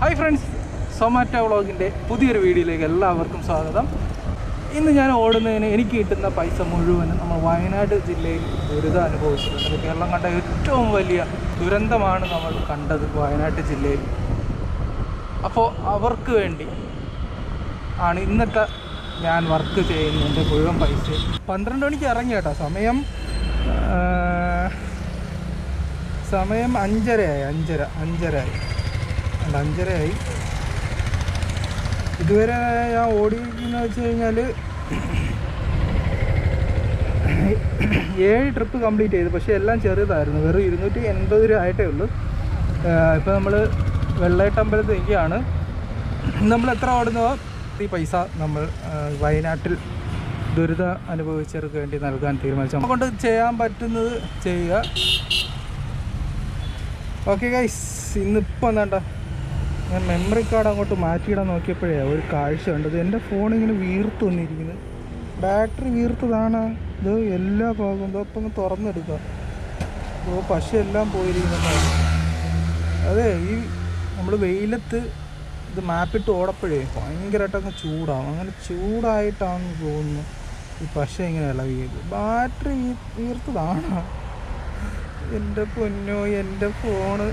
Hi friends Zomato വ്ളോഗിന്റെ പുതിയൊരു വീഡിയോയിലേക്ക് എല്ലാവർക്കും സ്വാഗതം. ഇന്ന് ഞാൻ ഓടുന്നതിന് എനിക്ക് കിട്ടുന്ന പൈസ മുഴുവനും നമ്മൾ വയനാട് ജില്ലയിൽ ദുരിതം അനുഭവിച്ചിട്ടുണ്ട്. കേരളം കണ്ട ഏറ്റവും വലിയ ദുരന്തമാണ് നമ്മൾ കണ്ടത് വയനാട് ജില്ലയിൽ. അപ്പോൾ അവർക്ക് വേണ്ടി ആണ് ഇന്നത്തെ ഞാൻ വർക്ക് ചെയ്യുന്നതിന്റെ മുഴുവൻ പൈസ പന്ത്രണ്ട് മണിക്ക് ഇറങ്ങി കേട്ടോ. സമയം സമയം അഞ്ചരയായി അഞ്ചര അഞ്ചരയായി. അഞ്ചരയായി ഇതുവരെ ഞാൻ ഓടിയിരിക്കുന്ന വെച്ച് കഴിഞ്ഞാൽ ഏഴ് ട്രിപ്പ് കംപ്ലീറ്റ് ചെയ്തു. പക്ഷേ എല്ലാം ചെറിയതായിരുന്നു വെറും ഇരുന്നൂറ്റി എൺപത് രൂപ ആയിട്ടേ ഉള്ളൂ. ഇപ്പോൾ നമ്മൾ വെള്ളയട്ടമ്പലത്ത് നിൽക്കുകയാണ് നമ്മൾ എത്ര ഓടുന്നോ ഈ പൈസ നമ്മൾ വയനാട്ടിൽ ദുരിത അനുഭവിച്ചവർക്ക് വേണ്ടി നൽകാൻ തീരുമാനിച്ചു. നമ്മളെ ചെയ്യാൻ പറ്റുന്നത് ചെയ്യുക. ഓക്കെ ഗൈസ് ഇന്നിപ്പോൾ എന്താണ്ട ഞാൻ മെമ്മറി കാർഡ് അങ്ങോട്ട് മാറ്റിയിടാൻ നോക്കിയപ്പോഴേ ഒരു കാഴ്ച കണ്ടത്. എന്റെ ഫോൺ ഇങ്ങനെ വീർത്ത് വന്നിരിക്കുന്നത് ബാറ്ററി വീർത്തതാണ്. ഇത് എല്ലാ ഭാഗവും. ഇതോ ഇപ്പം തുറന്നെടുക്കുക. പശ എല്ലാം പോയിരിക്കുന്നതാണ് അതെ ഈ നമ്മൾ വെയിലത്ത് ഇത് മാപ്പിട്ട് ഓടപ്പോഴേ ഭയങ്കരമായിട്ടങ്ങ് ചൂടാവും. അങ്ങനെ ചൂടായിട്ടാണെന്ന് തോന്നുന്നു ഈ പശ ഇങ്ങനെ ഇളകിയത്. ബാറ്ററി വീർത്തതാണ്. എന്റെ പൊന്നോ എന്റെ ഫോണ്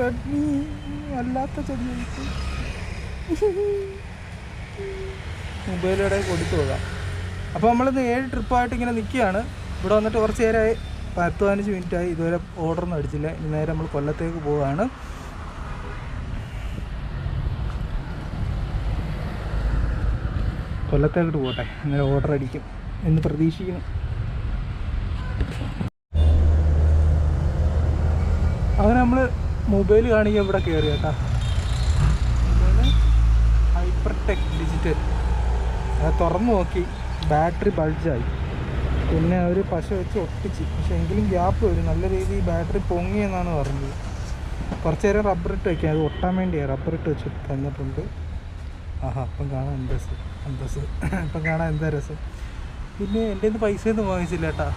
റെഡ്മി അല്ലാത്ത ചെടി മൊബൈലിടെ കൊടുത്തു പോകാം. അപ്പോൾ നമ്മളിന്ന് ഏഴ് ട്രിപ്പായിട്ട് ഇങ്ങനെ നിൽക്കുകയാണ്. ഇവിടെ വന്നിട്ട് കുറച്ച് നേരമായി പത്ത് പതിനഞ്ച് മിനിറ്റായി ഇതുവരെ ഓർഡറൊന്നും അടിച്ചില്ല. ഇനി നേരെ നമ്മൾ കൊല്ലത്തേക്ക് പോവുകയാണ്. കൊല്ലത്തേക്കിട്ട് പോകട്ടെ ഇന്നലെ ഓർഡർ അടിക്കും എന്ന് പ്രതീക്ഷിക്കുന്നു അങ്ങനെ നമ്മൾ മൊബൈൽ കാണിക്കാൻ ഇവിടെ കയറി കേട്ടാ. Hypertech digital. അത് തുറന്നു നോക്കി. ബാറ്ററി ബൾജായി. പിന്നെ അവർ പശ വെച്ച് ഒട്ടിച്ച്. പക്ഷെ എങ്കിലും ഗ്യാപ്പ് വരും. നല്ല രീതിയിൽ ബാറ്ററി പൊങ്ങിയെന്നാണ് പറഞ്ഞത്. കുറച്ച് നേരം റബ്ബർ ഇട്ട് വയ്ക്കാം അത് ഒട്ടാൻ വേണ്ടിയാണ് റബ്ബർ ഇട്ട് വെച്ച് തന്നിട്ടുണ്ട്. ആഹാ അപ്പം കാണാൻ എന്താ രസം? എന്താ രസം? ഇപ്പം കാണാൻ എന്താ രസം? പിന്നെ എന്റെ നിന്ന് പൈസ ഒന്നും വാങ്ങിച്ചില്ല കേട്ടാ.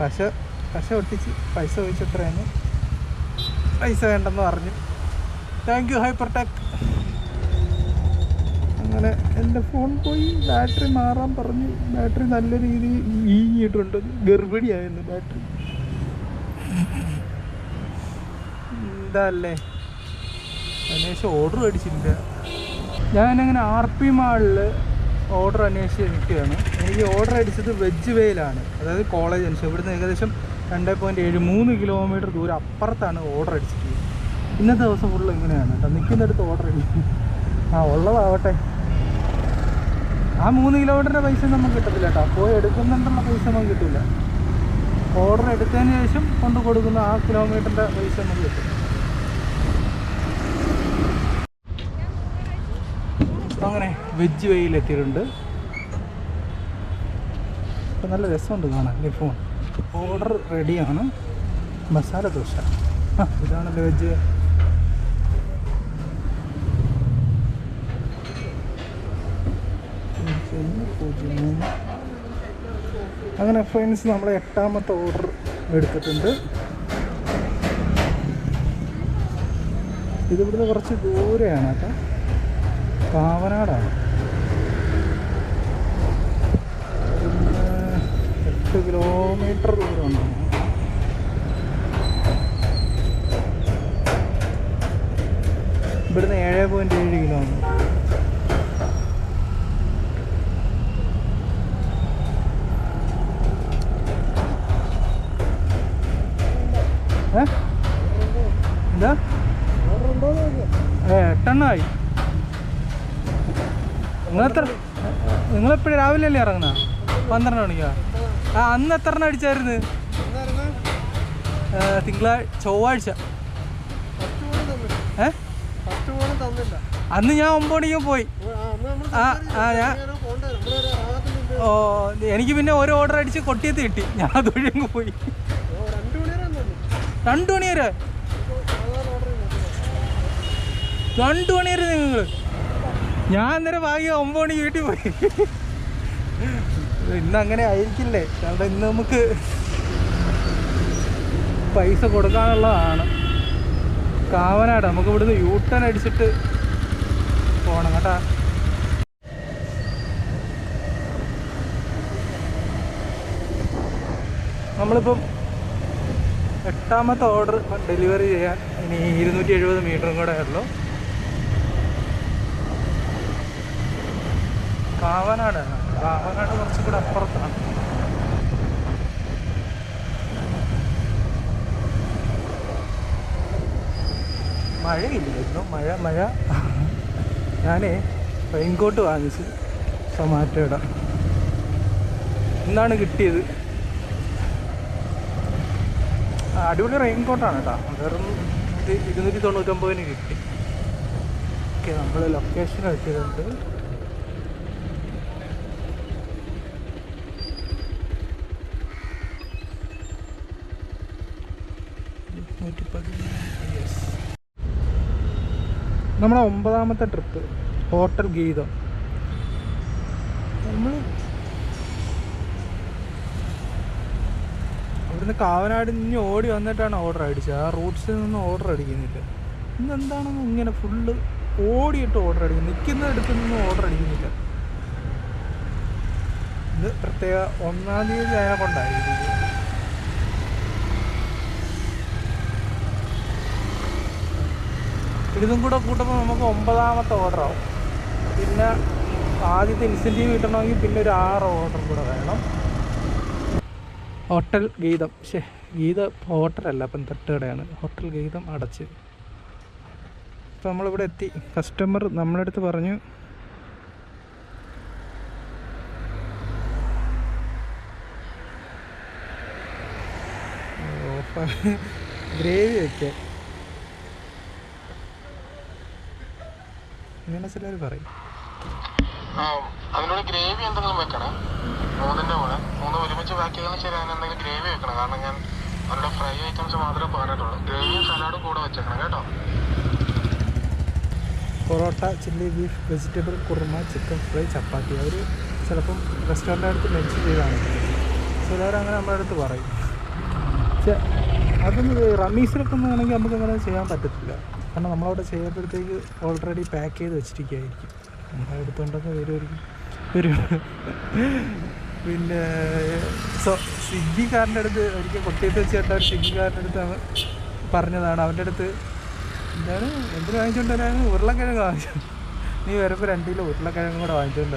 പശ പശ ഒട്ടിച്ച്. പൈസ ചോദിച്ചത്രയാണ് പൈസ വേണ്ടെന്ന് പറഞ്ഞു. താങ്ക് യു ഹൈപ്പർ ടെക് അങ്ങനെ എന്റെ ഫോൺ പോയി. ബാറ്ററി മാറാൻ പറഞ്ഞു. ബാറ്ററി നല്ല രീതിയിൽ വീങ്ങിയിട്ടുണ്ട് ഗർഭിണിയായിരുന്നു ബാറ്ററി എന്താ അല്ലേ അതിനുശേഷം ഓർഡർ അടിച്ചില്ല ഞാനങ്ങനെ ആർ പി മാളിൽ ഓർഡർ അന്വേഷിച്ച് നിൽക്കുകയാണ്. എനിക്ക് ഓർഡർ അടിച്ചത് വെജ് വേയിലാണ് അതായത് കോളേജ് അനുസരിച്ച് ഇവിടുന്ന് ഏകദേശം രണ്ട് പോയിന്റ് ഏഴ് മൂന്ന് കിലോമീറ്റർ ദൂരം അപ്പുറത്താണ് ഓർഡർ അടിച്ചിട്ടുള്ളത്. ഇന്നത്തെ ദിവസം ഫുള്ള് ഇങ്ങനെയാണ് കേട്ടോ. നിൽക്കുന്നിടത്ത് ഓർഡർ അടിക്കും ആ ഉള്ളതാവട്ടെ. ആ മൂന്ന് കിലോമീറ്ററിന്റെ പൈസ നമുക്ക് കിട്ടത്തില്ല കേട്ടോ. പോയി എടുക്കുന്നുണ്ടുള്ള പൈസ നമുക്ക് കിട്ടില്ല ഓർഡർ എടുത്തതിന് ശേഷം കൊണ്ട് കൊടുക്കുന്ന ആ കിലോമീറ്ററിന്റെ പൈസ നമുക്ക് കിട്ടും അങ്ങനെ വെജ് വെയിലെത്തിയിട്ടുണ്ട്. ഇപ്പം നല്ല രസമുണ്ട് കാണാൻ. ഫോൺ ഓർഡർ റെഡിയാണ്. മസാല ദോശ. ആ ഇതാണല്ലോ വെജ്. അങ്ങനെ ഫ്രണ്ട്സ് നമ്മൾ എട്ടാമത്തെ ഓർഡർ എടുത്തിട്ടുണ്ട്. ഇതിവിടുന്ന് കുറച്ച് ദൂരെയാണ് കേട്ടോ. കാവനാടാണ് പിന്നെ എട്ട് കിലോമീറ്റർ ദൂരമുണ്ട്. ഇവിടുന്ന് ഏഴ് പോയിന്റ് ഏഴ് കിലോമീറ്റർ എന്താ? ഏ എട്ടെണ്ണമായി നിങ്ങളെത്ര നിങ്ങളെപ്പോഴും രാവിലെ അല്ലേ ഇറങ്ങുന്ന? പന്ത്രണ്ട് മണിക്കാ? ആ അന്ന് എത്ര എണ്ണം അടിച്ചായിരുന്നു തിങ്കളാഴ്ച ചൊവ്വാഴ്ച. ഏ? അന്ന് ഞാൻ ഒമ്പത് മണിക്ക് പോയി. ആ ആ ഞാൻ ഓ എനിക്ക് പിന്നെ ഒരു ഓർഡർ അടിച്ച് കൊട്ടിയത്ത് കിട്ടി. ഞാൻ അതുവഴി അങ്ങ് പോയി. രണ്ടു മണി വരെ രണ്ടു മണി വരെ നിങ്ങൾ ഞാൻ അന്നേരം ഭാഗ്യം ഒമ്പത് മണിക്ക് വീട്ടിൽ പോയി. ഇന്ന് അങ്ങനെ ആയിരിക്കില്ലേ കാരണം ഇന്ന് നമുക്ക് പൈസ കൊടുക്കാനുള്ളതാണ്. കാവനാട് നമുക്ക് ഇവിടുന്ന് യൂട്ടൺ അടിച്ചിട്ട് പോകണം കേട്ടാ. നമ്മളിപ്പം എട്ടാമത്തെ ഓർഡർ ഡെലിവറി ചെയ്യാൻ ഇനി ഇരുന്നൂറ്റി എഴുപത് മീറ്ററും കൂടെ ഉള്ളൂ. കാവനാടാണ്. കാവനാട് കുറച്ചും കൂടെ അപ്പുറത്താണ്. മഴയില്ലായിരുന്നു. മഴ മഴ. ഞാനേ റെയിൻകോട്ട് വാങ്ങിച്ച് സൊമാറ്റോയുടെ. ഇന്നാണ് കിട്ടിയത്. അടിപൊളി റെയിൻകോട്ടാണ് കേട്ടോ. വെറും ഇരുന്നൂറ്റി തൊണ്ണൂറ്റൊമ്പതിന് കിട്ടി. ഓക്കെ നമ്മൾ ലൊക്കേഷൻ വെച്ചിട്ടുണ്ട് നമ്മുടെ ഒമ്പതാമത്തെ ട്രിപ്പ് ഹോട്ടൽ ഗീതം. നമ്മൾ കാവനാട് ഇനി ഓടി വന്നിട്ടാണ് ഓർഡർ അടിച്ചത്. ആ റൂട്ട്സിൽ നിന്ന് ഓർഡർ അടിക്കുന്നില്ല. ഇന്ന് എന്താണെന്ന് ഇങ്ങനെ ഫുള്ള് ഓടിയിട്ട് ഓർഡർ അടിക്കുന്നു നിൽക്കുന്ന നിന്ന് ഓർഡർ അടിക്കുന്നില്ല. ഇത് പ്രത്യേക ഒന്നാം തീയതി ആയ കൊണ്ടായിരിക്കും ഇതും കൂടെ കൂട്ടുമ്പോൾ നമുക്ക് ഒമ്പതാമത്തെ ഓർഡർ ആവും. പിന്നെ ആദ്യത്തെ ഇൻസെന്റീവ് കിട്ടണമെങ്കിൽ പിന്നെ ഒരു ആറ് ഓർഡർ കൂടെ വേണം. ഹോട്ടൽ ഗീതം. ശേ ഗീത ഹോട്ടലല്ല അപ്പം തട്ടുകടയാണ് ഹോട്ടൽ ഗീതം അടച്ച്. ഇപ്പം നമ്മളിവിടെ എത്തി. കസ്റ്റമർ നമ്മുടെ അടുത്ത് പറഞ്ഞു ഗ്രേവി വയ്ക്കാൻ ഇങ്ങനെ ചിലർ പറയും അതിനോട് ഗ്രേവി എന്തെങ്കിലും വെക്കണേ? മൂന്നിന്റെ കൂടെ. മൂന്ന് ഒരുമിച്ച് പാക്ക് ചെയ്താലും ശരി അതിന് എന്തെങ്കിലും ഗ്രേവി വെക്കണം? കാരണം ഞാൻ അവരുടെ ഫ്രൈ ഐറ്റംസ് മാത്രമേ പറഞ്ഞിട്ടുള്ളൂ. ഗ്രേവിയും സലാഡും കൂടെ വെച്ചേക്കണം കേട്ടോ? Parotta chilli beef vegetable kurma chicken fry chapati. അവർ ചിലപ്പം റെസ്റ്റോറന്റ് അടുത്ത് മെൻഷൻ ചെയ്താണ് ചിലവരങ്ങനെ നമ്മുടെ അടുത്ത് പറയും. അതൊന്നും റമീസിലൊക്കെ ഒന്നും ആണെങ്കിൽ നമുക്ക് അങ്ങനെ ചെയ്യാൻ പറ്റത്തില്ല. കാരണം നമ്മളവിടെ ചെയ്യുമ്പോഴത്തേക്ക് ഓൾറെഡി പാക്ക് ചെയ്ത് വെച്ചിരിക്കുകയായിരിക്കും. നമ്മൾ എടുത്തുകൊണ്ടൊക്കെ വരുമായിരിക്കും വരും പിന്നെ സോ സ്വിഗ്ഗിക്കാരന്റെ അടുത്ത് എനിക്ക് കൊട്ടിയത്ത് വെച്ച് കേട്ട ഒരു സ്വിഗ്ഗിക്കാരന്റെ അടുത്ത് പറഞ്ഞതാണ്. അവന്റെ അടുത്ത് എന്താണ്? എന്തിനു വാങ്ങിച്ചുകൊണ്ട് ഉരുളക്കിഴങ്ങ് വാങ്ങിച്ചു. നീ വരുമ്പോൾ രണ്ട് കിലോ ഉരുളക്കിഴങ്ങും കൂടെ വാങ്ങിച്ചുകൊണ്ട്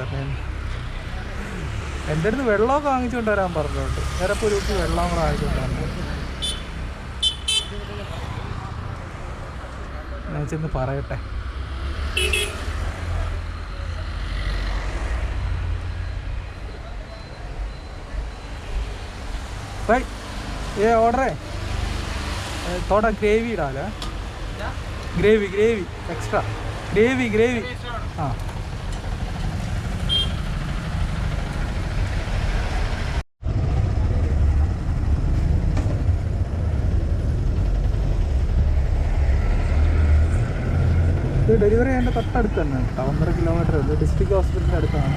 എന്റെ അടുത്ത് വെള്ളമൊക്കെ വാങ്ങിച്ചുകൊണ്ട് വരാൻ പറഞ്ഞിട്ടുണ്ട് വേറെ ഒരു കുപ്പി വെള്ളം കൂടെ വാങ്ങിച്ചുകൊണ്ട് ചെന്ന് പറയട്ടെ. ഏ ഓർഡറേ തോട gravy ഇടാലോ? Gravy gravy extra. Gravy gravy. ആ. ഡെലിവറി ചെയ്യേണ്ട തൊട്ടടുത്ത് തന്നെ. കേട്ടോ ഒന്നര കിലോമീറ്റർ. ഇത് ഡിസ്ട്രിക്ട് ഹോസ്പിറ്റലിന്റെ അടുത്താണ്.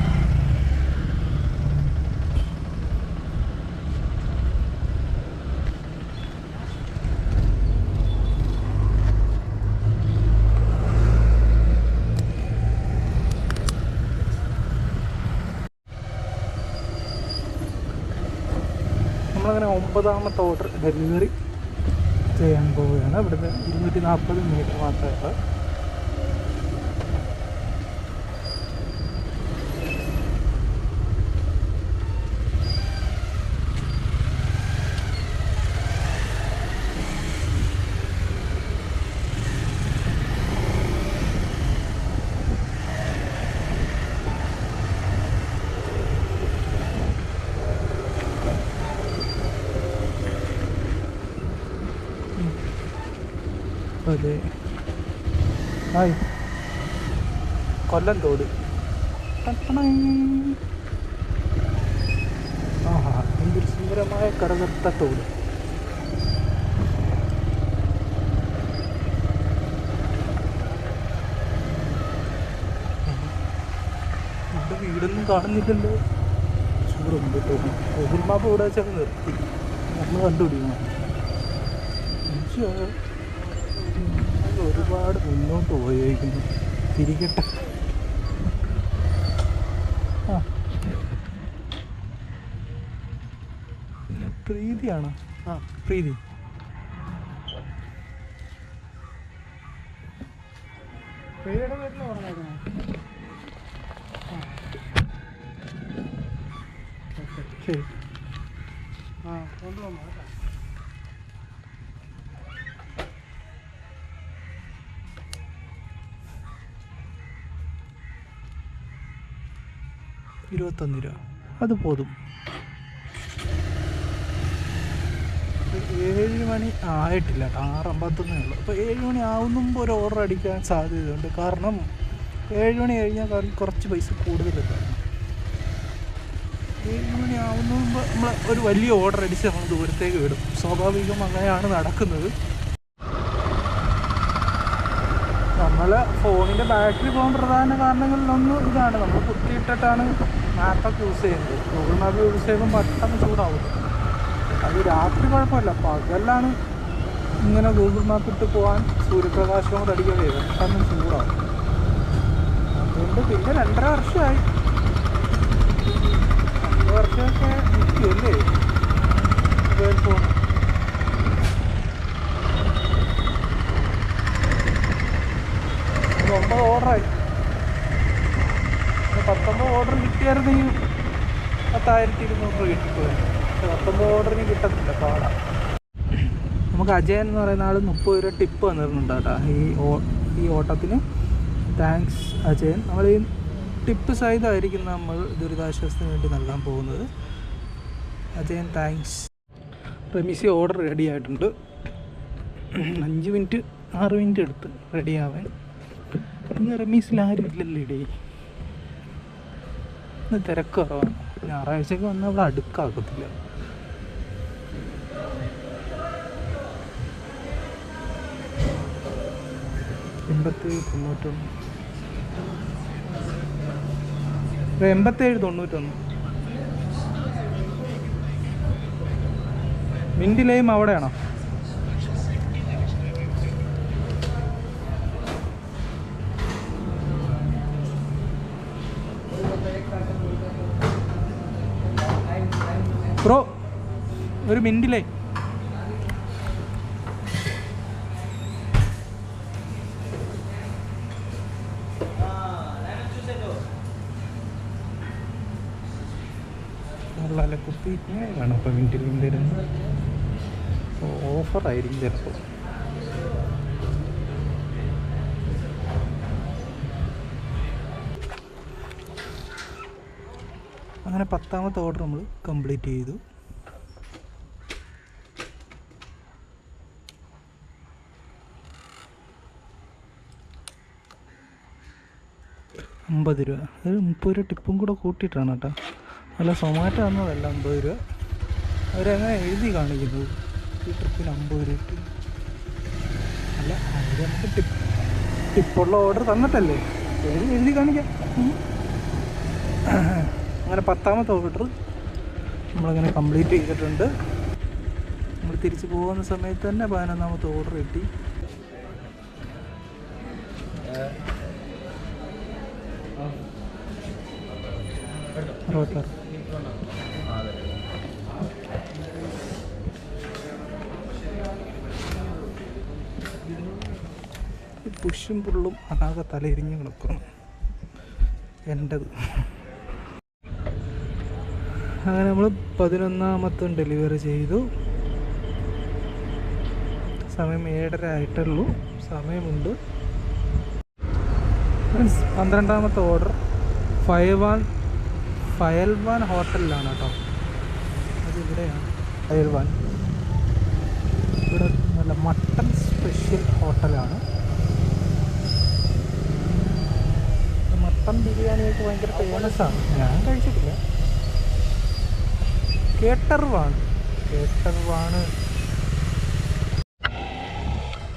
നമ്മളങ്ങനെ ഒമ്പതാമത്തെ ഓർഡർ ഡെലിവറി ചെയ്യാൻ പോവുകയാണ്. ഇവിടുന്ന് ഇരുന്നൂറ്റി നാൽപ്പത് മീറ്റർ മാത്രമേ ഉള്ളൂ അതെ. ഹായ് കൊല്ലം തോട്. ആഹാ എന്തൊരു സുന്ദരമായ കടകത്ത തോട്. ഇവിടെ വീടൊന്നും കാണുന്നില്ലല്ലോ. ഗൂഗിൾ മാപ്പ് ഇവിടെ വെച്ചൊക്കെ നിർത്തി. നമ്മൾ കണ്ടുപിടിക്കണം. അയ്യോ. ഉപയോഗിക്കുന്നു തിരിക്കട്ടെ പ്രീതിയാണ് പ്രീതിയാണോ. ആ. പ്രീതി. ശരി. ആ കൊണ്ടുവന്നു ഇരുപത്തൊന്ന് രൂപ അത് പോതും. ഏഴ് മണി ആയിട്ടില്ല കേട്ടോ. ആറ് അമ്പത്തൊന്നേ ഉള്ളൂ. അപ്പോൾ ഏഴ് മണി ആവുന്നുമ്പോൾ ഒരു ഓർഡർ അടിക്കാൻ സാധ്യതയുണ്ട്. കാരണം ഏഴ് മണി കഴിഞ്ഞാൽ കുറച്ച് പൈസ കൂടുതലുണ്ടായിരുന്നു ഏഴ് മണി ആവുന്ന മുമ്പ് നമ്മൾ ഒരു വലിയ ഓർഡർ അടിച്ച് നമ്മൾ ദൂരത്തേക്ക് വിടും. സ്വാഭാവികം അങ്ങനെയാണ് നടക്കുന്നത്. നമ്മൾ ഫോണിന്റെ ബാറ്ററി പോകാൻ പ്രധാന കാരണങ്ങളിലൊന്നും ഇതാണ്. നമ്മൾ കുത്തിയിട്ടിട്ടാണ് മാപ്പൊക്കെ യൂസ് ചെയ്യുന്നത്. ഗൂഗിൾ മാപ്പ് യൂസ് ചെയ്യുമ്പോൾ പെട്ടെന്ന് ചൂടാവും. അത് രാത്രി കുഴപ്പമില്ല. പകലാണ് ഇങ്ങനെ ഗൂഗിൾ മാപ്പ് ഇട്ട് പോകാൻ സൂര്യപ്രകാശം കൂടെ അടിക്കേണ്ടി ചെയ്തു പെട്ടെന്ന് ചൂടാവും. അതുകൊണ്ട് പിന്നെ രണ്ടര വർഷമായി. രണ്ട് വർഷമൊക്കെ നിൽക്കുമല്ലേ ഒമ്പത് ഓർഡറായി ഒരു പത്തൊമ്പത് ഓർഡർ ഈ പത്തായിരത്തി ഇരുന്നൂറ് രൂപ കിട്ടിപ്പോയി. പത്തൊമ്പത് ഓർഡറിന് കിട്ടത്തില്ല പാടാ. നമുക്ക് അജയൻ എന്ന് പറയുന്ന ആൾ മുപ്പത് രൂപ ടിപ്പ് തന്നിരുന്നുണ്ട് കേട്ടോ ഈ ഓ ഈ ഓട്ടത്തിന്. താങ്ക്സ് അജയൻ. നമ്മൾ ഈ ടിപ്പ് സഹിതമായിരിക്കും നമ്മൾ ദുരിതാശ്വാസത്തിന് വേണ്ടി നൽകാൻ പോകുന്നത്. അജയൻ താങ്ക്സ് റെമിസി ഓർഡർ റെഡി ആയിട്ടുണ്ട്. അഞ്ച് മിനിറ്റ് ആറ് മിനിറ്റ് എടുത്ത് റെഡിയാവാൻ ഇന്ന് റമീസിൽ ആരും ഇല്ലല്ലോ ഇടേ ഇന്ന് തിരക്ക് കുറവാണ്. ഞായറാഴ്ചക്ക് വന്നാൽ അവിടെ അടുക്കാക്കത്തില്ല. എൺപത്തേഴ് തൊണ്ണൂറ്റൊന്ന്. ഇത് എൺപത്തേഴ് തൊണ്ണൂറ്റൊന്ന്. മിന്റിലെയും അവിടെയാണോ? ബ്രോ ഒരു മിനിറ്റിലേ. കുപ്പി കാണും അപ്പോൾ മിനിറ്റിൽ ഓഫറായിരിക്കും ചിലപ്പോൾ അങ്ങനെ പത്താമത്തെ ഓർഡർ നമ്മൾ കംപ്ലീറ്റ് ചെയ്തു. അമ്പത് രൂപ. ഒരു മുപ്പത് രൂപ ടിപ്പും കൂടെ കൂട്ടിയിട്ടാണ് കേട്ടോ. അല്ല സൊമാറ്റോ തന്നതല്ല അമ്പത് രൂപ. അവരങ്ങനെ എഴുതി കാണിക്കുന്നു ഈ ട്രിപ്പിന് അമ്പത് രൂപ അല്ല അവർ നമുക്ക് ടിപ്പ് ടിപ്പുള്ള ഓർഡർ തന്നിട്ടല്ലേ? എഴുതി കാണിക്കാം. അങ്ങനെ പത്താമത്തെ ഓർഡർ നമ്മളങ്ങനെ കംപ്ലീറ്റ് ചെയ്തിട്ടുണ്ട്. നമ്മൾ തിരിച്ചു പോകുന്ന സമയത്ത് തന്നെ പതിനൊന്നാമത്തെ ഓർഡർ കിട്ടി. പുഷും പുള്ളും ആകെ തലയിരിഞ്ഞ് കിടക്കുന്നു. എന്റെത് അങ്ങനെ നമ്മൾ പതിനൊന്നാമത്തെ ഡെലിവറി ചെയ്തു. സമയം ഏഴര ആയിട്ടുള്ളൂ. സമയമുണ്ട്. മീൻസ് പന്ത്രണ്ടാമത്തെ ഓർഡർ ഫയൽ വൺ ഫയൽവാൻ ഹോട്ടലിലാണ് കേട്ടോ. അത് ഇവിടെയാണ്. ഫയൽവാൻ ഇവിടെ നല്ല മട്ടൺ സ്പെഷ്യൽ ഹോട്ടലാണ് മട്ടൺ ബിരിയാണിയൊക്കെ ഭയങ്കര ആണ്. ഞാൻ കഴിച്ചിട്ടില്ല. കേട്ടറിവാണ് കേട്ടറിവാണ്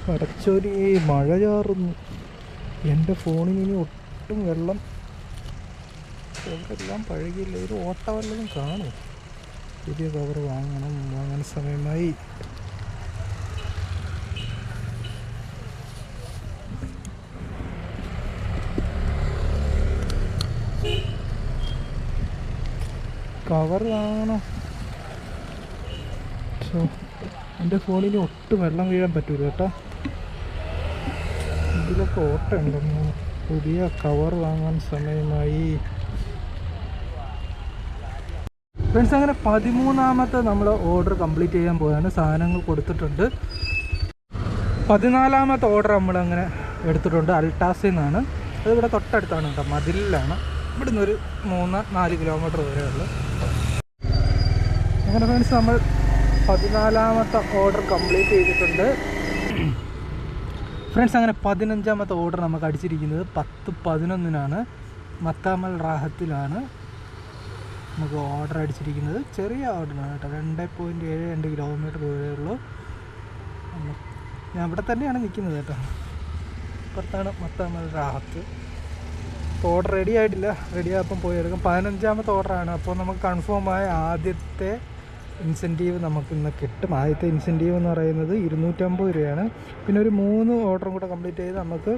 പടച്ചൊരി മഴ ചാറുന്നു. എന്റെ ഫോണിന് ഇനി ഒട്ടും വെള്ളം എല്ലാം പഴകിയില്ല ഒരു ഓട്ടവല്ലതും കാണും. പുതിയ കവർ വാങ്ങണം. വാങ്ങാൻ സമയമായി. കവർ വാങ്ങണം. ഷോ എന്റെ ഫോണിൽ ഒട്ടും വെള്ളം വീഴാൻ പറ്റൂല കേട്ടോ. ഇതിലൊക്കെ ഓട്ടമുണ്ടെന്ന് പുതിയ കവർ വാങ്ങാൻ സമയമായി. ഫ്രണ്ട്സ് അങ്ങനെ പതിമൂന്നാമത്തെ നമ്മൾ ഓർഡർ കംപ്ലീറ്റ് ചെയ്യാൻ പോയാണ് സാധനങ്ങൾ കൊടുത്തിട്ടുണ്ട്. പതിനാലാമത്തെ ഓർഡർ നമ്മളങ്ങനെ എടുത്തിട്ടുണ്ട്. അൽട്ടാസിൽ നിന്നാണ് അത് ഇവിടെ തൊട്ടടുത്താണ് കേട്ടോ. മതിലിലാണ്. ഇവിടുന്ന് ഒരു മൂന്ന് നാല് കിലോമീറ്റർ വരെയുള്ളൂ അങ്ങനെ ഫ്രണ്ട്സ് നമ്മൾ പതിനാലാമത്തെ ഓർഡർ കംപ്ലീറ്റ് ചെയ്തിട്ടുണ്ട്. ഫ്രണ്ട്സ് അങ്ങനെ പതിനഞ്ചാമത്തെ ഓർഡർ നമുക്ക് അടിച്ചിരിക്കുന്നത് പത്ത് പതിനൊന്നിനാണ്. മത്താമൽ റാഹത്തിലാണ് നമുക്ക് ഓർഡർ അടിച്ചിരിക്കുന്നത്. ചെറിയ ഓർഡറാണ് കേട്ടോ. രണ്ട് പോയിന്റ് ഏഴ് രണ്ട് കിലോമീറ്റർ ദൂരമേ ഉള്ളൂ. ഞാൻ ഇവിടെ തന്നെയാണ് നിൽക്കുന്നത് കേട്ടോ. പുറത്താണ് മത്താമൽ റാഹത്ത്. അപ്പോൾ ഓർഡർ റെഡി ആയിട്ടില്ല. റെഡി പോയി എടുക്കും. പതിനഞ്ചാമത്തെ ഓർഡറാണ് അപ്പോൾ നമുക്ക് കൺഫേം ആയ ആദ്യത്തെ ഇൻസെന്റീവ് നമുക്ക് ഇന്ന് കിട്ടും. ആദ്യത്തെ ഇൻസെന്റീവ് എന്ന് പറയുന്നത് ഇരുന്നൂറ്റമ്പത് രൂപയാണ്. പിന്നെ ഒരു മൂന്ന് ഓർഡറും കൂടെ കംപ്ലീറ്റ് ചെയ്ത് നമുക്ക്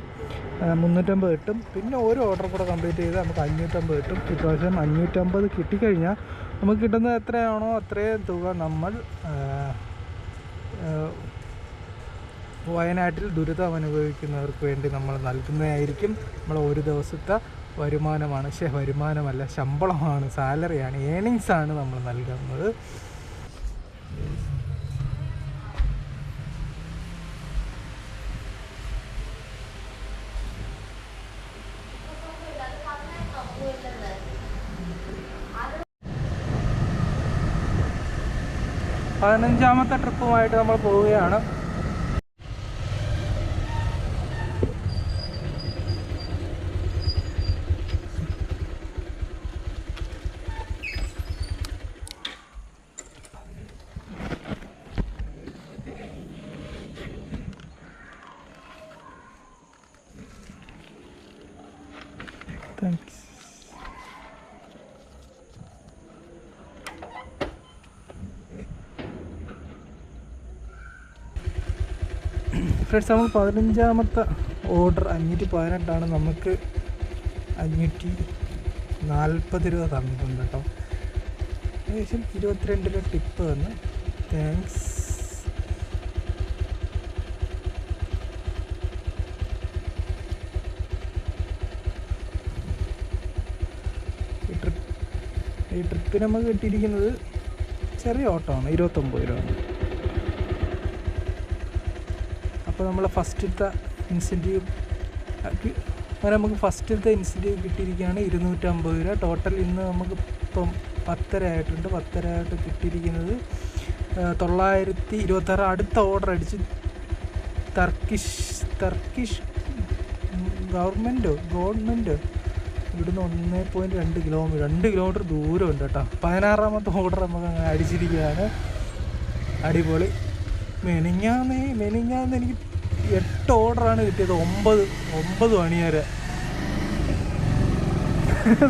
മുന്നൂറ്റമ്പത് കിട്ടും. പിന്നെ ഒരു ഓർഡർ കൂടെ കംപ്ലീറ്റ് ചെയ്ത് നമുക്ക് അഞ്ഞൂറ്റമ്പത് കിട്ടും. ഇപ്രാവശ്യം അഞ്ഞൂറ്റമ്പത് കിട്ടിക്കഴിഞ്ഞാൽ നമുക്ക് കിട്ടുന്നത് എത്രയാണോ അത്രയും തുക നമ്മൾ വയനാട്ടിൽ ദുരിതം അനുഭവിക്കുന്നവർക്ക് വേണ്ടി നമ്മൾ നൽകുന്നതായിരിക്കും. നമ്മൾ ഒരു ദിവസത്തെ വരുമാനമാണ്. പക്ഷേ വരുമാനമല്ല ശമ്പളമാണ് സാലറിയാണ് ഏണിങ്സാണ് നമ്മൾ നൽകുന്നത്. പതിനഞ്ചാമത്തെ ട്രിപ്പുമായിട്ട് നമ്മൾ പോവുകയാണ് താങ്ക്സ് ഫ്രണ്ട്സ് നമ്മൾ പതിനഞ്ചാമത്തെ ഓർഡർ അഞ്ഞൂറ്റി പതിനെട്ടാണ്. നമുക്ക് അഞ്ഞൂറ്റി നാൽപ്പത് രൂപ തന്നിട്ടുണ്ട് കേട്ടോ. ഏകദേശം ഇരുപത്തിരണ്ട് രൂപ ടിപ്പ് തന്ന് താങ്ക്സ് ഈ ട്രിപ്പ് നമുക്ക് കിട്ടിയിരിക്കുന്നത് ചെറിയ ഓട്ടോ ആണ് ഇരുപത്തൊമ്പത് രൂപ. അപ്പോൾ നമ്മൾ ഫസ്റ്റത്തെ ഇൻസെന്റീവ് അങ്ങനെ നമുക്ക് ഫസ്റ്റത്തെ ഇൻസെന്റീവ് കിട്ടിയിരിക്കുകയാണ് ഇരുന്നൂറ്റമ്പത് രൂപ. ടോട്ടൽ ഇന്ന് നമുക്ക് ഇപ്പം പത്തര ആയിട്ടുണ്ട്. പത്തര ആയിട്ട് കിട്ടിയിരിക്കുന്നത് തൊള്ളായിരത്തി ഇരുപത്താറ്. അടുത്ത ഓർഡർ അടിച്ച് ടർക്കിഷ് ടർക്കിഷ് ഗവൺമെന്റോ ഗവൺമെന്റോ ഇവിടുന്ന് ഒന്ന് പോയിന്റ് രണ്ട് കിലോമീറ്റർ രണ്ട് കിലോമീറ്റർ ദൂരമുണ്ട് കേട്ടോ. പതിനാറാമത്തെ ഓർഡർ നമുക്ക് അങ്ങനെ അടിച്ചിരിക്കുകയാണ്. അടിപൊളി. മെനിങ്ങാന്ന് മെനിങ്ങാന്ന് എനിക്ക് എട്ട് ഓർഡറാണ് കിട്ടിയത്. ഒമ്പത് ഒമ്പത് മണി വരെ.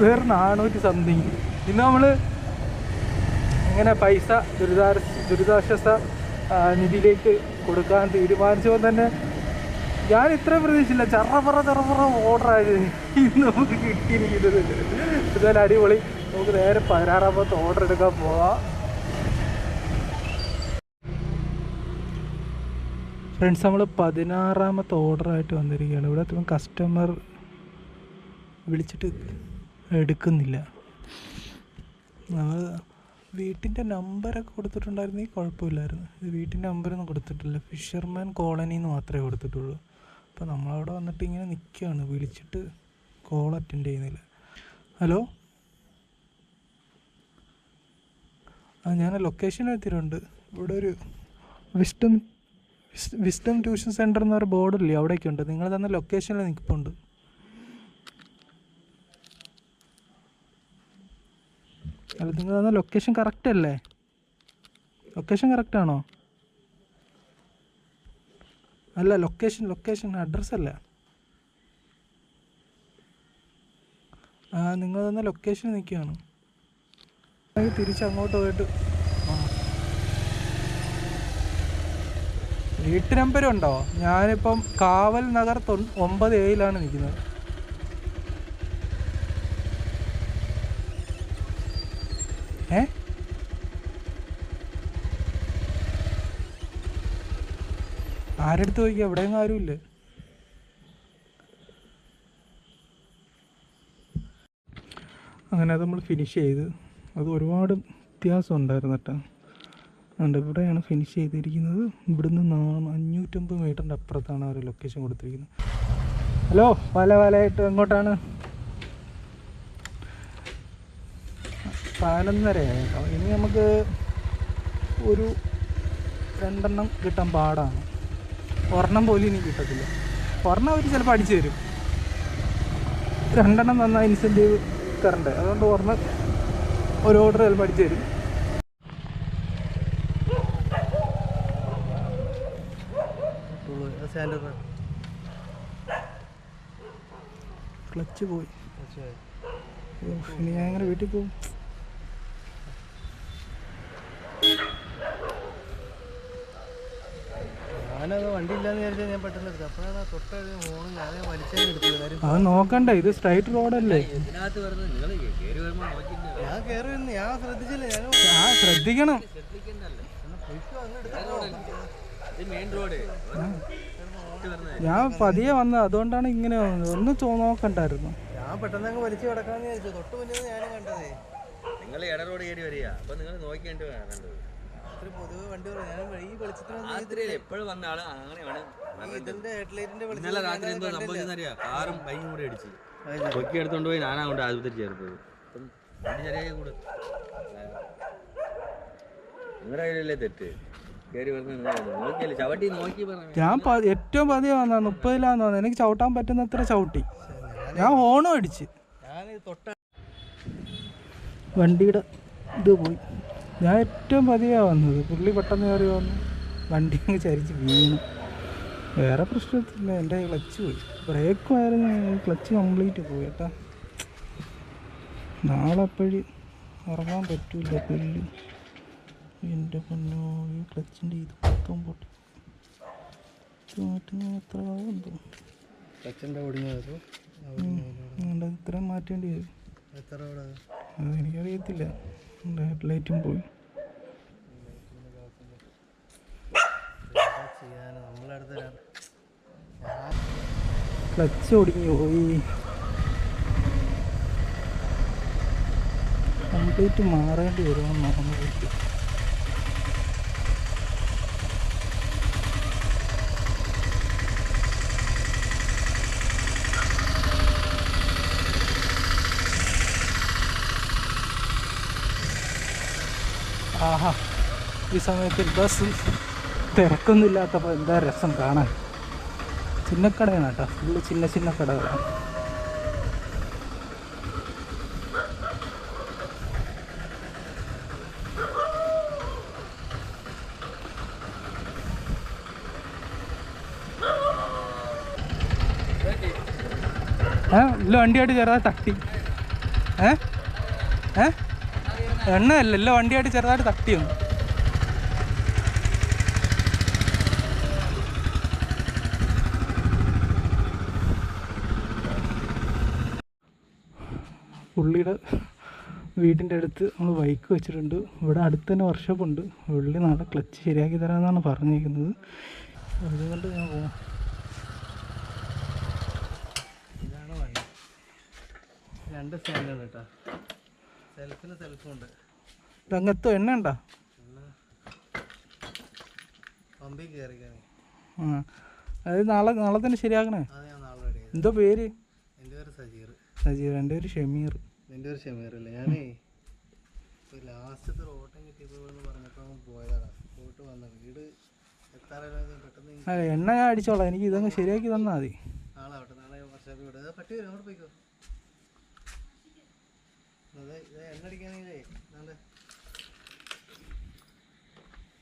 വേറെ നാനൂറ്റി സംതിങ്. ഇന്ന് നമ്മൾ ഇങ്ങനെ പൈസ ദുരിതാ ദുരിതാശ്വാസ നിധിയിലേക്ക് കൊടുക്കാൻ തീരുമാനിച്ചപ്പോൾ തന്നെ ഞാൻ ഇത്ര പ്രതീക്ഷിച്ചില്ല. ചറപറ ചറപറ ഓർഡറായത് ഇന്ന് നമുക്ക് കിട്ടിയിരിക്കുന്നത്. അടിപൊളി. നമുക്ക് നേരെ പതിനാറാമത്തെ ഓർഡർ എടുക്കാൻ പോവാം. ഫ്രണ്ട്സ് നമ്മൾ പതിനാറാമത്തെ ഓർഡറായിട്ട് വന്നിരിക്കുകയാണ്. ഇവിടെ അത്രയും കസ്റ്റമർ വിളിച്ചിട്ട് എടുക്കുന്നില്ല. നമ്മൾ വീട്ടിന്റെ നമ്പറൊക്കെ കൊടുത്തിട്ടുണ്ടായിരുന്നെങ്കിൽ കുഴപ്പമില്ലായിരുന്നു. ഇത് വീട്ടിന്റെ നമ്പറൊന്നും കൊടുത്തിട്ടില്ല. ഫിഷർമാൻ കോളനി എന്ന് മാത്രമേ കൊടുത്തിട്ടുള്ളൂ. അപ്പോൾ നമ്മളവിടെ വന്നിട്ട് ഇങ്ങനെ നിൽക്കുകയാണ് വിളിച്ചിട്ട് കോൾ അറ്റൻഡ് ചെയ്യുന്നില്ല. ഹലോ ആ ഞാൻ ലൊക്കേഷൻ എത്തിയിട്ടുണ്ട്. ഇവിടെ ഒരു വിസ്റ്റം വിസ്റ്റം ട്യൂഷൻ സെന്റർ എന്നൊരു ബോർഡില്ലേ അവിടെയൊക്കെ ഉണ്ട് നിങ്ങൾ തന്ന ലൊക്കേഷനിൽ നിൽപ്പുണ്ട്. അല്ല നിങ്ങൾ തന്ന ലൊക്കേഷൻ കറക്റ്റ് അല്ലേ? ലൊക്കേഷൻ കറക്റ്റ് ആണോ? അല്ല ലൊക്കേഷൻ ലൊക്കേഷൻ അഡ്രസ്സ് അല്ല. നിങ്ങൾ തന്ന ലൊക്കേഷൻ നിൽക്കുകയാണ്. തിരിച്ച് അങ്ങോട്ട് പോയിട്ട് വീട്ടു നമ്പർ ഉണ്ടോ? ഞാനിപ്പം കാവൽ നഗർ തൊ ഒമ്പത് എയിലാണ് നിൽക്കുന്നത്. ഏ? ആരെടുത്ത് ചോദിക്കുക എവിടെയൊന്നും ആരുമില്ല. അങ്ങനെ അത് നമ്മൾ ഫിനിഷ് ചെയ്ത്. അത് ഒരുപാട് വ്യത്യാസം ഉണ്ടായിരുന്നു കേട്ടോ. അതുകൊണ്ട് ഇവിടെയാണ് ഫിനിഷ് ചെയ്തിരിക്കുന്നത്. ഇവിടുന്ന് നാ അഞ്ഞൂറ്റമ്പത് മീറ്ററിന്റെ അപ്പുറത്താണ് അവർ ലൊക്കേഷൻ കൊടുത്തിരിക്കുന്നത്. ഹലോ പല പലയായിട്ട് എങ്ങോട്ടാണ്? പതിനൊന്നരയായി? കേട്ടോ ഇനി നമുക്ക് ഒരു രണ്ടെണ്ണം കിട്ടാൻ പാടാണ്. ഒരെണ്ണം പോലും ഇനി കിട്ടത്തില്ല. ഒരെണ്ണം അവർ ചിലപ്പോൾ അടിച്ചു തരും. രണ്ടെണ്ണം തന്നാൽ ഇൻസെന്റീവ് തരണ്ടേ? അതുകൊണ്ട് ഒരെണ്ണം ഒരു ഓർഡർ ചിലപ്പോൾ അടിച്ചു തരും സാലറി ക്ലച്ച് പോയി. ഇനി ഞാൻ എങ്ങനെ വീട്ടിൽ പോകും. അത് നോക്കണ്ട ഇത് സ്ട്രൈറ്റ് റോഡല്ലേ ആ ശ്രദ്ധിക്കണം. മെയിൻ റോഡ് ഞാൻ പതിയെ വന്നത് അതുകൊണ്ടാണ് ഇങ്ങനെ വന്നത് ഒന്ന് നോക്കണ്ടായിരുന്നു. ഞാൻ പെട്ടെന്ന് അങ്ങ് വലിച്ചു കിടക്കാന്ന് വിചാരിച്ചു. തൊട്ട് മുന്നേ ഞാനും കണ്ടതേ. നിങ്ങൾ ഇടറോട് കയറി വരിക. അപ്പൊ നിങ്ങൾ നോക്കിയിട്ട് വേണ്ടത് പൊതുവെ വണ്ടി ഞാൻ ഈ എപ്പോഴും വന്ന ആൾ അങ്ങനെയാണ് ഈ ഇതിന്റെ ഹെഡ്ലൈറ്റിന്റെ ഇന്നലെ രാത്രി എന്തോ സംഭവിച്ചെന്നറിയാ. കാറും ബൈക്കും കൂടെ അടിച്ച് പൊക്കി എടുത്തോണ്ട് പോയി ഞാനാ കൊണ്ട് ആശുപത്രി ചേർത്തത്. അപ്പം വണ്ടി ചെറിയ കൂടെ. നിങ്ങളുടെ കയ്യിലല്ലേ തെറ്റ്? ഞാൻ ഏറ്റവും പതിയെ വന്ന മുപ്പതിലാന്ന് വന്നത് എനിക്ക് ചവിട്ടാൻ പറ്റുന്നത്ര ചവിട്ടി. ഞാൻ ഹോണും അടിച്ച്. വണ്ടിയുടെ ഇത് പോയി. ഞാൻ ഏറ്റവും പതിയാണ് വന്നത്. പുള്ളി പെട്ടെന്ന് കയറി വന്നു വണ്ടി അങ്ങ് ചരിച്ച് വീണു. വേറെ പ്രശ്നത്തില്ല എന്റെ ക്ലച്ച് പോയി. ബ്രേക്കും ആയിരുന്നു ക്ലച്ച് കംപ്ലീറ്റ് പോയി. കേട്ടാ നാളെ ഉറങ്ങാൻ പറ്റൂല പുല്ല് എന്റെ പൊന്നോ ഈ ക്ലച്ചിന്റെ ഇത് പക്കം പൊട്ടി. മാറ്റുന്ന എത്ര കാലമുണ്ടോ ക്ലച്ചിന്റെ ഒടിഞ്ഞത് ഇത്രയും മാറ്റേണ്ടി വരും. എത്ര അവിടെ? അത് എനിക്കറിയത്തില്ല. ഹെഡ്ലൈറ്റും പോയി. ക്ലച്ച് ഒടിഞ്ഞു പോയി. കംപ്ലീറ്റ് മാറേണ്ടി വരുമെന്ന് തോന്നുന്നു ആഹാ ഈ സമയത്ത് ബസ് തിരക്കൊന്നുമില്ലാത്തപ്പോൾ എന്താ രസം കാണാൻ? ചിന്നക്കടയാണ് കേട്ടോ ഫുള്ള് ചിന്ന ചിന്ന കടകളാണ്. ഏ ഇല്ല വണ്ടിയായിട്ട് ചെറുതായി തട്ടി. ഏ? ഏ? എണ്ണയല്ല എല്ലാ വണ്ടിയായിട്ട് ചെറുതായിട്ട് തട്ടിയൊന്നു പുള്ളിയുടെ വീടിന്റെ അടുത്ത് നമ്മൾ ബൈക്ക് വെച്ചിട്ടുണ്ട്. ഇവിടെ അടുത്ത് തന്നെ ഉണ്ട്. പുള്ളി നാളെ ക്ലച്ച് ശരിയാക്കി തരാമെന്നാണ് പറഞ്ഞിരിക്കുന്നത്. അതുകൊണ്ട് ഞാൻ പോവാം. ഇതാണ് രണ്ട് സ്റ്റാൻഡാണ് കേട്ടോ സെൽഫിന് സെൽഫുണ്ട് രംഗത്തോ എണ്ണ ഉണ്ടോ? പമ്പിൽ അത് നാളെ നാളെ തന്നെ ശരിയാക്കണേ? എന്തോ പേര്? എന്റെ പേര് സജീർ. എന്റെ പേര് ഷമീർ. നിന്റെ പേര് അല്ലേ? ഞാനേ ലാസ്റ്റത്തെ ഓട്ടം കിട്ടിയപ്പോൾ പറഞ്ഞപ്പോൾ പോയതാണ് പോയിട്ട് വന്ന വീട് എത്താറല്ലോ പെട്ടെന്ന് എണ്ണ ഞാൻ അടിച്ചോളാം. എനിക്ക് ഇതങ്ങ് ശരിയാക്കി തന്നാൽ മതി. നാളെ ആവട്ടെ നാളെ വർഷാപ്പ് വിടുക പട്ടി വരും പോയിക്കോ. എണ്ണ അടിക്കാനേ നാളെ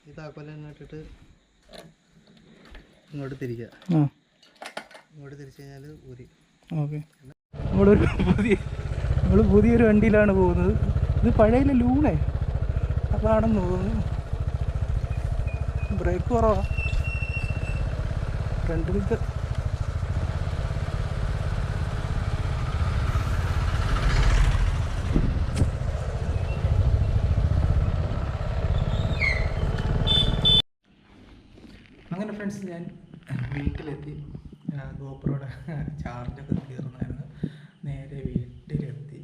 ഈ താക്കോല എണ്ണ ഇട്ടിട്ട് ഇങ്ങോട്ട് തിരിക്കുക ഇങ്ങോട്ട് തിരിച്ചു കഴിഞ്ഞാൽ ഊരി. ഓക്കെ. നമ്മളൊരു പുതിയ നമ്മൾ പുതിയൊരു വണ്ടിയിലാണ് പോകുന്നത്. ഇത് പഴയ ലൂണേ? അതാണെന്ന് തോന്നുന്നു. ബ്രേക്ക് കുറവാ. ഫ്രണ്ടിലത്തെ ഫ്രണ്ട്സ് ഞാൻ. വീട്ടിലെത്തി. ഗോപ്രോയുടെ ചാർജൊക്കെ തീർന്നായിരുന്നു. നേരെ വീട്ടിലെത്തി.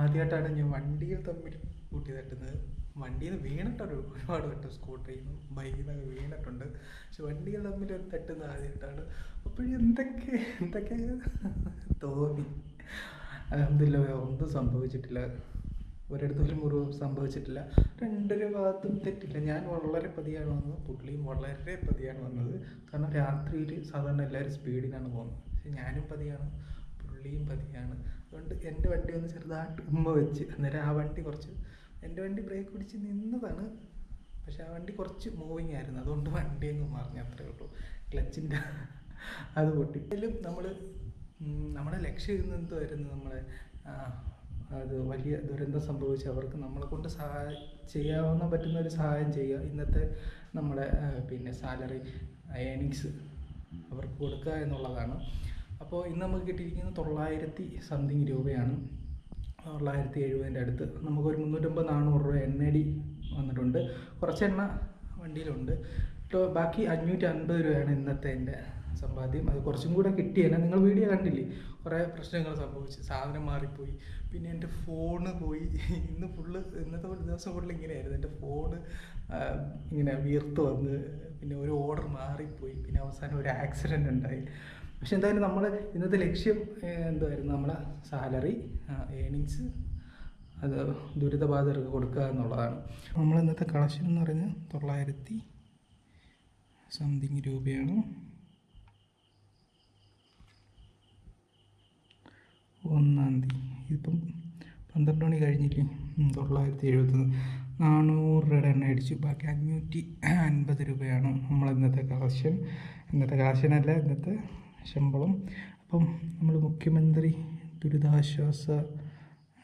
ആദ്യമായിട്ടാണ് ഞാൻ വണ്ടിയിൽ തമ്മിൽ കൂട്ടി തട്ടുന്നത്. വണ്ടിയിൽ നിന്ന് വീണിട്ടൊരു ഒരുപാട് വട്ടം സ്കൂട്ടറിൽ നിന്നും ബൈക്കിൽ നിന്നൊക്കെ വീണിട്ടുണ്ട്. പക്ഷെ വണ്ടിയിൽ തമ്മിൽ തട്ടുന്നത് ആദ്യമായിട്ടാണ്. അപ്പോഴും എന്തൊക്കെ എന്തൊക്കെ തോന്നി? അലഹമില്ല ഒന്നും സംഭവിച്ചിട്ടില്ല. ഒരിടത്തും ഒരു മുറിവ് സംഭവിച്ചിട്ടില്ല. രണ്ടൊരു ഭാഗത്തും തെറ്റില്ല. ഞാൻ വളരെ പതിയാണ് വന്നത്. പുള്ളിയും വളരെ പതിയാണ് വന്നത്. കാരണം രാത്രിയിൽ സാധാരണ എല്ലാവരും സ്പീഡിനാണ് പോകുന്നത്. പക്ഷെ ഞാനും പതിയാണ്. പുള്ളിയും പതിയാണ്. അതുകൊണ്ട് എന്റെ വണ്ടി ഒന്ന് ചെറുതായിട്ട് ഉമ്മ വെച്ച് അന്നേരം ആ വണ്ടി കുറച്ച് എന്റെ വണ്ടി ബ്രേക്ക് പിടിച്ച് നിന്നതാണ്. പക്ഷെ ആ വണ്ടി കുറച്ച് മൂവിങ് ആയിരുന്നു. അതുകൊണ്ട് വണ്ടി അങ്ങ് മറിഞ്ഞു. അത്രേ ഉള്ളൂ. ക്ലച്ചിന്റെ അത് പൊട്ടി. ഇതിലും നമ്മൾ നമ്മുടെ ലക്ഷ്യം ഇന്ന് എന്തുമായിരുന്നു നമ്മളെ അത് വലിയ ദുരന്തം സംഭവിച്ച അവർക്ക് നമ്മളെ കൊണ്ട് സഹായം ചെയ്യാവുന്ന പറ്റുന്ന ഒരു സഹായം ചെയ്യുക. ഇന്നത്തെ നമ്മുടെ പിന്നെ സാലറി ഏണിങ്സ് അവർക്ക് കൊടുക്കുക എന്നുള്ളതാണ്. അപ്പോൾ ഇന്ന് നമുക്ക് കിട്ടിയിരിക്കുന്നത് തൊള്ളായിരത്തി സംതിങ് രൂപയാണ്. തൊള്ളായിരത്തി എഴുപതിന്റെ അടുത്ത്. നമുക്കൊരു മുന്നൂറ്റമ്പത് നാനൂറ് രൂപ എണ്ണടി വന്നിട്ടുണ്ട്. കുറച്ച് എണ്ണ വണ്ടിയിലുണ്ട് ബാക്കി അഞ്ഞൂറ്റി അൻപത് രൂപയാണ് ഇന്നത്തെ എന്റെ സമ്പാദ്യം. അത് കുറച്ചും കൂടെ കിട്ടിയേനെ നിങ്ങൾ വീഡിയോ കണ്ടില്ലേ? കുറേ പ്രശ്നങ്ങൾ സംഭവിച്ചു. സാധനം മാറിപ്പോയി. പിന്നെ എന്റെ ഫോണ് പോയി. ഇന്ന് ഫുള്ള് ഇന്നത്തെ ഒരു ദിവസം ഫുള്ള് ഇങ്ങനെയായിരുന്നു. എന്റെ ഫോണ് ഇങ്ങനെ വീർത്ത് വന്ന് പിന്നെ ഒരു ഓർഡർ മാറിപ്പോയി. പിന്നെ അവസാനം ഒരു ആക്സിഡന്റ് ഉണ്ടായി. പക്ഷെ എന്തായാലും നമ്മൾ ഇന്നത്തെ ലക്ഷ്യം എന്തായിരുന്നു? നമ്മളെ സാലറി ഏണിങ്സ് അത് ദുരിതബാധിതർക്ക് കൊടുക്കുക എന്നുള്ളതാണ്. നമ്മൾ ഇന്നത്തെ കളക്ഷൻ എന്ന് പറയുന്നത് തൊള്ളായിരത്തി സംതിങ് രൂപയാണ്. ഒന്നാം തീയതി. ഇതിപ്പം പന്ത്രണ്ട് മണി കഴിഞ്ഞില്ലേ? തൊള്ളായിരത്തി എഴുപത്തൊന്ന്. നാനൂറ് രൂപയുടെ എണ്ണ അടിച്ചു. ബാക്കി അഞ്ഞൂറ്റി അൻപത് രൂപയാണ് നമ്മൾ ഇന്നത്തെ കളക്ഷൻ. ഇന്നത്തെ കളക്ഷനല്ല ഇന്നത്തെ ശമ്പളം. അപ്പം നമ്മൾ മുഖ്യമന്ത്രി ദുരിതാശ്വാസ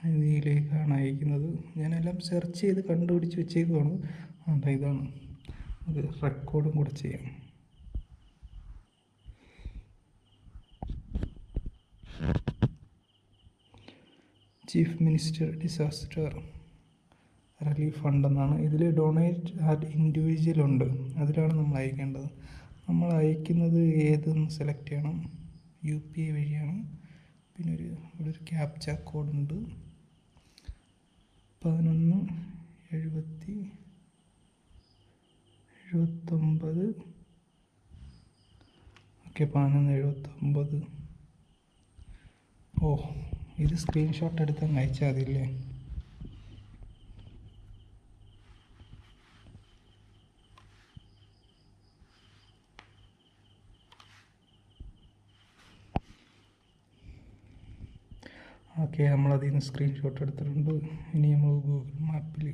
നിധിയിലേക്കാണ് അയക്കുന്നത്. ഞാനെല്ലാം സെർച്ച് ചെയ്ത് കണ്ടുപിടിച്ച് വെച്ചേക്കുവാണ്. അതാ ഇതാണ്. അത് റെക്കോർഡും കൂടെ ചെയ്യാം. Chief minister disaster relief fund എന്നാണ് ഇതിൽ ഡൊണേറ്റ് ആറ്റ് ഇൻഡിവിജ്വൽ ഉണ്ട്. അതിലാണ് നമ്മൾ അയക്കേണ്ടത്. നമ്മൾ അയക്കുന്നത് ഏതെന്ന് സെലക്ട് ചെയ്യണം. യു പി ഐ വഴിയാണ്. പിന്നെ ഒരു ഇവിടെ ഒരു ക്യാപ്ച കോഡുണ്ട്. പതിനൊന്ന് എഴുപത്തി എഴുപത്തൊമ്പത്. ഓക്കെ പതിനൊന്ന് എഴുപത്തൊമ്പത്. ഓ ഇത് സ്ക്രീൻഷോട്ട് എടുത്ത് അങ്ങ് അയച്ചാൽ മതില്ലേ ഓക്കെ നമ്മളതിൽ നിന്ന് സ്ക്രീൻഷോട്ട് എടുത്തിട്ടുണ്ട്. ഇനി നമ്മൾ ഗൂഗിൾ മാപ്പിൽ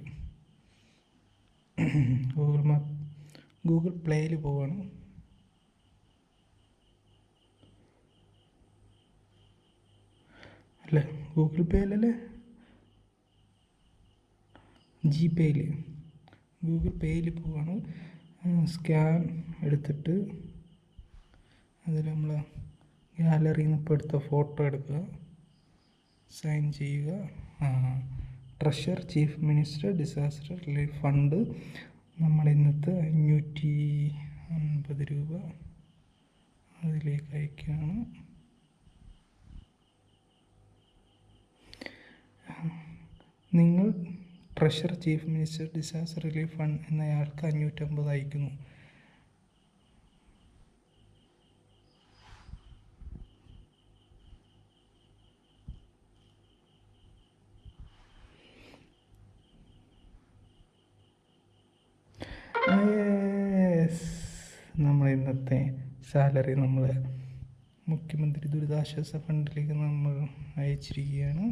ഗൂഗിൾ മാപ്പ് ഗൂഗിൾ പ്ലേയിൽ പോവാണ്. അല്ല? ഗൂഗിൾ പേയിലല്ലേ ജി പേയിൽ ഗൂഗിൾ പേയിൽ പോവാണ് സ്കാൻ എടുത്തിട്ട് അതിൽ നമ്മൾ ഗാലറിയിൽ നിന്ന് ഇപ്പോൾ എടുത്ത ഫോട്ടോ എടുക്കുക. സൈൻ ചെയ്യുക. Treasure chief minister disaster relief fund നമ്മൾ ഇന്നത്തെ അഞ്ഞൂറ്റി അൻപത് രൂപ അതിലേക്ക് അയക്കുകയാണ്. നിങ്ങൾ treasure chief minister disaster relief fund എന്നയാൾക്ക് അഞ്ഞൂറ്റമ്പത് അയക്കുന്നു. നമ്മൾ ഇന്നത്തെ സാലറി നമ്മൾ മുഖ്യമന്ത്രി ദുരിതാശ്വാസ ഫണ്ടിലേക്ക് നമ്മൾ അയച്ചിരിക്കുകയാണ്.